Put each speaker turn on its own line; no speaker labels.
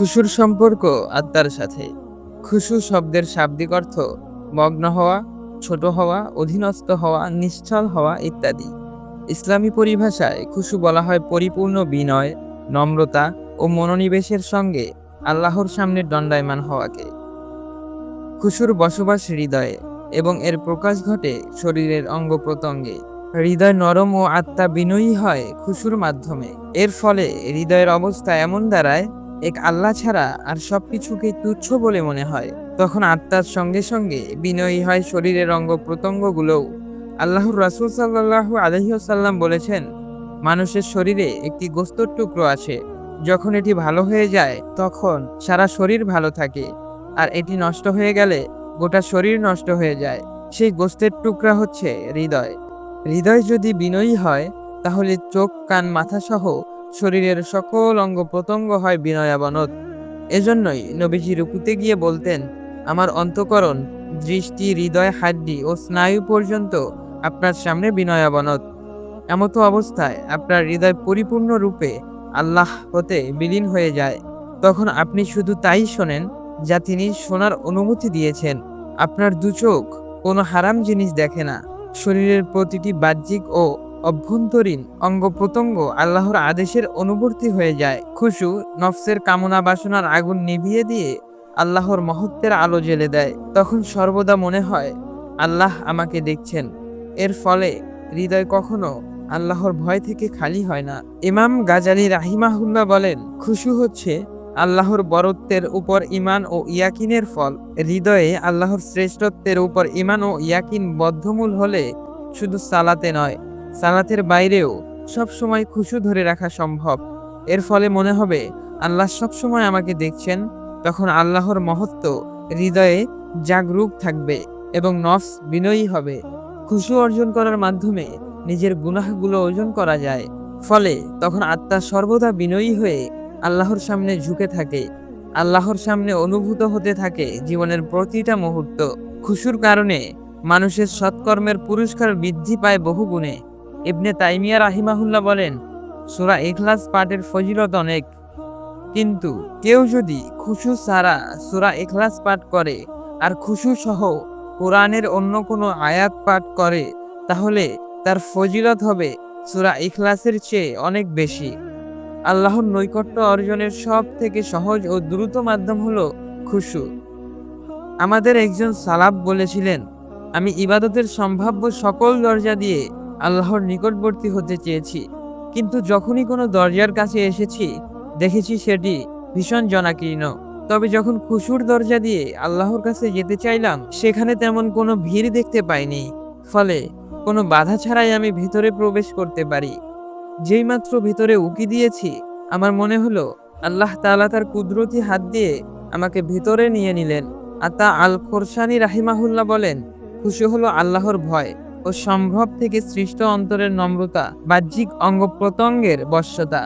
খুশুর সম্পর্ক আত্মার সাথে। খুশু শব্দের শাব্দিক অর্থ মগ্ন হওয়া, ছোট হওয়া, অধীনস্থ হওয়া, নিশ্চল হওয়া ইত্যাদি। ইসলামী পরিভাষায় খুশু বলা হয় পরিপূর্ণ বিনয়, নম্রতা ও মনোনিবেশের সঙ্গে আল্লাহর সামনে দণ্ডায়মান হওয়াকে। খুশুর বসবাস হৃদয়ে এবং এর প্রকাশ ঘটে শরীরের অঙ্গ প্রত্যঙ্গে। হৃদয় নরম ও আত্মা বিনয়ী হয় খুশুর মাধ্যমে। এর ফলে হৃদয়ের অবস্থা এমন দাঁড়ায় এক আল্লাহ ছাড়া আর সবকিছুকে তুচ্ছ বলে মনে হয়। তখন আত্মার সঙ্গে সঙ্গে বিনয়ী হয় শরীরের অঙ্গ প্রত্যঙ্গগুলোও। আল্লাহর রাসূল সাল্লাল্লাহু আলহিহসাল্লাম বলেছেন, মানুষের শরীরে একটি গোস্তর টুকরো আছে। যখন এটি ভালো হয়ে যায়, তখন সারা শরীর ভালো থাকে। আর এটি নষ্ট হয়ে গেলে গোটা শরীর নষ্ট হয়ে যায়। সেই গোস্তের টুকরা হচ্ছে হৃদয়। হৃদয় যদি বিনয়ী হয়, তাহলে চোখ, কান মাথা সহ শরীরের সকল অঙ্গ প্রত্যঙ্গ হয় বিনয়াবনত। এজন্যই নবীজি রুকুতে গিয়ে বলতেন, আমার অন্তকরণ, দৃষ্টি, হৃদয়, হাড্ডি ও স্নায়ু পর্যন্ত আপনার সামনে বিনয়াবনত। এমতো অবস্থায় আপনার হৃদয় পরিপূর্ণ রূপে আল্লাহ হতে বিলীন হয়ে যায়। তখন আপনি শুধু তাই শোনেন যা তিনি শোনার অনুমতি দিয়েছেন। আপনার দু চোখ কোনো হারাম জিনিস দেখে না। শরীরের প্রতিটি বাহ্যিক ও অভ্যন্তরীণ অঙ্গ প্রত্যঙ্গ আল্লাহর আদেশের অনুবর্তী হয়ে যায়। খুশু নফসের কামনা বাসনার আগুন নিভিয়ে দিয়ে আল্লাহর মহত্বের আলো জ্বেলে দেয়। তখন সর্বদা মনে হয়, আল্লাহ আমাকে দেখছেন। এর ফলে হৃদয় কখনো আল্লাহর ভয় থেকে খালি হয় না। ইমাম গাজালি রাহিমাহুল্লাহ বলেন, খুশু হচ্ছে আল্লাহর বরত্বের উপর ইমান ও ইয়াকিনের ফল। হৃদয়ে আল্লাহর শ্রেষ্ঠত্বের উপর ইমান ও ইয়াকিন বদ্ধমূল হলে শুধু সালাতে নয় সালাতের বাইরেও সব সময় খুশু ধরে রাখা সম্ভব। এর ফলে মনে হবে, আল্লাহ সব সময় আমাকে দেখছেন, তখন আল্লাহর মহত্ব হৃদয়ে জাগরুক থাকবে এবং নফস বিনয়ী হবে। খুশু অর্জন করার মাধ্যমে নিজের গুনাহগুলো অর্জন করা যায়। ফলে তখন আত্মা সর্বদা বিনয়ী হয়ে আল্লাহর সামনে ঝুঁকে থাকে। আল্লাহর সামনে অনুভূত হতে থাকে জীবনের প্রতিটা মুহূর্ত। খুশুর কারণে মানুষের সৎকর্মের পুরস্কার বৃদ্ধি পায় বহু গুণে ইবনে তাইমিয়া রাহিমাহুল্লাহ বলেন, সুরা এখলাস পাঠের ফজিলত অনেক। কিন্তু কেউ যদি খুশু ছাড়া সুরা এখলাস পাঠ করে আর খুশু সহ কোরআনের অন্য কোনো আয়াত পাঠ করে, তাহলে তার ফজিলত হবে সুরা ইখলাসের চেয়ে অনেক বেশি। আল্লাহর নৈকট্য অর্জনের সব থেকে সহজ ও দ্রুত মাধ্যম হলো খুশু। আমাদের একজন সালাব বলেছিলেন, আমি ইবাদতের সম্ভাব্য সকল দরজা দিয়ে আল্লাহর নিকটবর্তী হতে চেয়েছি। কিন্তু যখনই কোনো দরজার কাছে এসেছি, দেখেছি সেটি ভীষণ জনাকীর্ণ। তবে যখন খুশুর দরজা দিয়ে আল্লাহর কাছে যেতে চাইলাম, সেখানে তেমন কোনো ভিড় দেখতে পাইনি। ফলে কোনো বাধা ছাড়াই আমি ভিতরে প্রবেশ করতে পারি। যেইমাত্র ভিতরে উকি দিয়েছি, আমার মনে হলো, আল্লাহ তাআলা তার কুদরতি হাত দিয়ে আমাকে ভিতরে নিয়ে নিলেন। আতা আল খোরসানি রাহিমাহুল্লাহ বলেন, খুশি হলো আল্লাহর ভয়। ও সম্ভব থেকে সৃষ্ট অন্তরের নম্রতা বাহ্যিক অঙ্গ প্রত্যঙ্গের বশ্যতা।